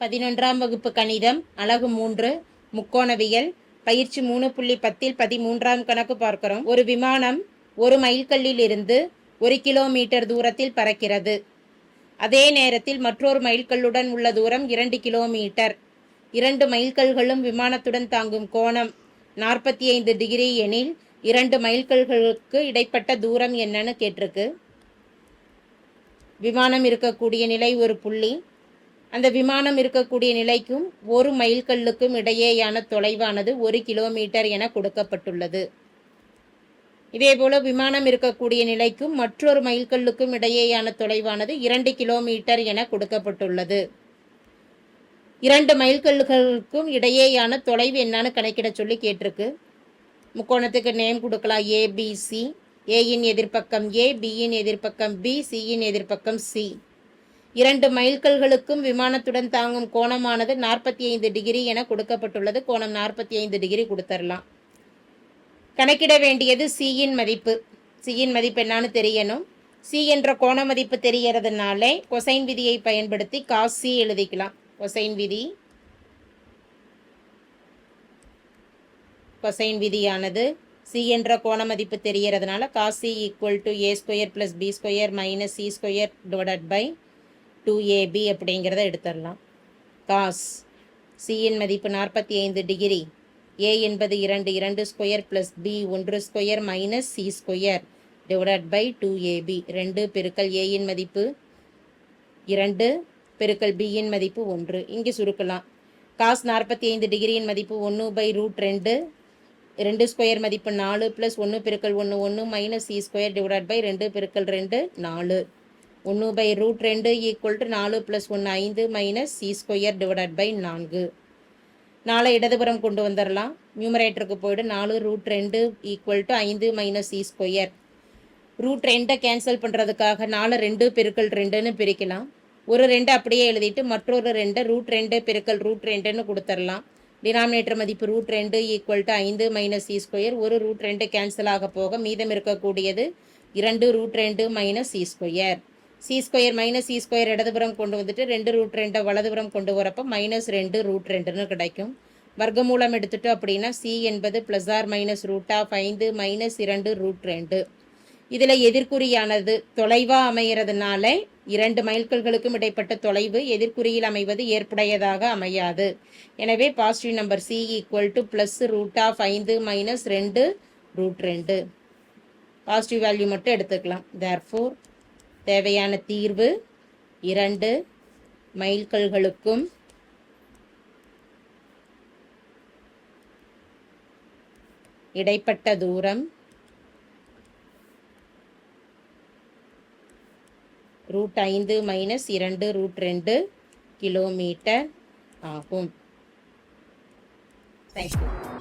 பதினொன்றாம் வகுப்பு கணிதம் அலகு மூன்று முக்கோணவியல் பயிற்சி மூணு புள்ளி பத்தில் பதிமூன்றாம் கணக்கு பார்க்கிறோம். ஒரு விமானம் ஒரு மைல்கல்லில் இருந்து ஒரு கிலோமீட்டர் தூரத்தில் பறக்கிறது. அதே நேரத்தில் மற்றொரு மைல்கல்லுடன் உள்ள தூரம் இரண்டு கிலோமீட்டர். இரண்டு மைல்கல்களும் விமானத்துடன் தாங்கும் கோணம் நாற்பத்தி ஐந்து டிகிரி எனில் இரண்டு மைல்கல்களுக்கு இடைப்பட்ட தூரம் என்னன்னு கேட்டிருக்கு. விமானம் இருக்கக்கூடிய நிலை ஒரு புள்ளி அந்த விமானம் இருக்கக்கூடிய நிலைக்கும் ஒரு மைல்கல்லுக்கும் இடையேயான தொலைவானது ஒரு கிலோமீட்டர் என கொடுக்கப்பட்டுள்ளது. இதேபோல விமானம் இருக்கக்கூடிய நிலைக்கும் மற்றொரு மைல்கல்லுக்கும் இடையேயான தொலைவானது இரண்டு கிலோமீட்டர் என கொடுக்கப்பட்டுள்ளது. இரண்டு மைல்கல்லுகளுக்கும் இடையேயான தொலைவு என்னன்னு கணக்கிட சொல்லி கேட்டிருக்கு. முக்கோணத்துக்கு நேம் கொடுக்கலாம். ஏபிசி ஏயின் எதிர்ப்பக்கம் ஏ பியின் எதிர்ப்பக்கம் பி சியின் எதிர்ப்பக்கம் சி இரண்டு மைல்கல்களுக்கும் விமானத்துடன் தாங்கும் கோணமானது நாற்பத்தி ஐந்து டிகிரி என கொடுக்கப்பட்டுள்ளது. கோணம் நாற்பத்தி ஐந்து டிகிரி கொடுத்துடலாம் கணக்கிட வேண்டியது சியின் மதிப்பு. சியின் மதிப்பு என்னான்னு தெரியணும். சி என்ற கோண மதிப்பு தெரிகிறதுனாலே கொசைன் விதியை பயன்படுத்தி காஸ் சி எழுதிக்கலாம். கொசைன் விதி. கொசைன் விதியானது சி என்ற கோண மதிப்பு தெரிகிறதுனால cos C equal to A square plus B square minus C square divided by two AB அப்படிங்கிறத எடுத்துடலாம். காஸ் சியின் மதிப்பு நாற்பத்தி ஐந்து டிகிரி. ஏ என்பது இரண்டு இரண்டு ஸ்கொயர் ப்ளஸ் பி ஒன்று square minus C square divide by two AB ரெண்டு பெருக்கல் ஏயின் மதிப்பு இரண்டு பெருக்கல் பியின் மதிப்பு ஒன்று. இங்கே சுருக்கலாம். காஸ் நாற்பத்தி ஐந்து டிகிரியின் மதிப்பு ஒன்று பை ரூட் ரெண்டு. ரெண்டு ஸ்கொயர் மதிப்பு நாலு ப்ளஸ் ஒன்று பெருக்கல் ஒன்று ஒன்று minus C square divide by ரெண்டு பெருக்கல் ரெண்டு நாலு. ஒன்று பை ரூட் ரெண்டு ஈக்குவல் டு நாலு ப்ளஸ் ஒன்று ஐந்து minus C square divide by நான்கு. நாளை இடதுபுறம் கொண்டு வந்துடலாம் நியூமரேட்டருக்கு போய்ட்டு நாலு ரூட் ரெண்டு ஈக்குவல் டு ஐந்து மைனஸ் சி ஸ்கொயர் ரூட் ரெண்டை கேன்சல் பண்ணுறதுக்காக நாலு ரெண்டு பெருக்கல் ரெண்டுன்னு பிரிக்கலாம். ஒரு ரெண்டு அப்படியே எழுதிட்டு மற்றொரு ரெண்டை ரூட் ரெண்டு பெருக்கல் ரூட் ரெண்டுன்னு கொடுத்துடலாம் டினாமினேட்டர் மதிப்பு ரூட் ரெண்டு ஈக்குவல் டு ஐந்து மைனஸ் சி ஸ்கொயர் ஒரு ரூட் ரெண்டு கேன்சல் ஆக போக மீதம் இருக்கக்கூடியது இரண்டு ரூட் ரெண்டு minus C square C square minus C square இடதுபுறம் கொண்டு வந்துட்டு ரெண்டு ரூட் ரெண்டை வலதுபுறம் கொண்டு வரப்போ மைனஸ் ரெண்டு ரூட் ரெண்டுன்னு கிடைக்கும். வர்க்கமூலம் எடுத்துட்டோம் அப்படின்னா சி என்பது plus or minus root of ஐந்து மைனஸ் இரண்டு ரூட் ரெண்டு. இதில் எதிர்குறியானது தொலைவாக அமைகிறதுனால இரண்டு மைல்கல்களுக்கும் இடைப்பட்ட தொலைவு எதிர்குறியில் அமைவது ஏற்புடையதாக அமையாது. எனவே positive number C equal to plus root of ஐந்து மைனஸ் ரெண்டு ரூட் ரெண்டு. பாசிட்டிவ் வேல்யூ மட்டும் எடுத்துக்கலாம். தேர் ஃபோர் தேவையான தீர்வு இரண்டு மைல்கல்களுக்கும். இடைப்பட்ட தூரம் ரூட் ஐந்து மைனஸ் இரண்டு ரூட் ரெண்டு கிலோமீட்டர் ஆகும். தேங்க்யூ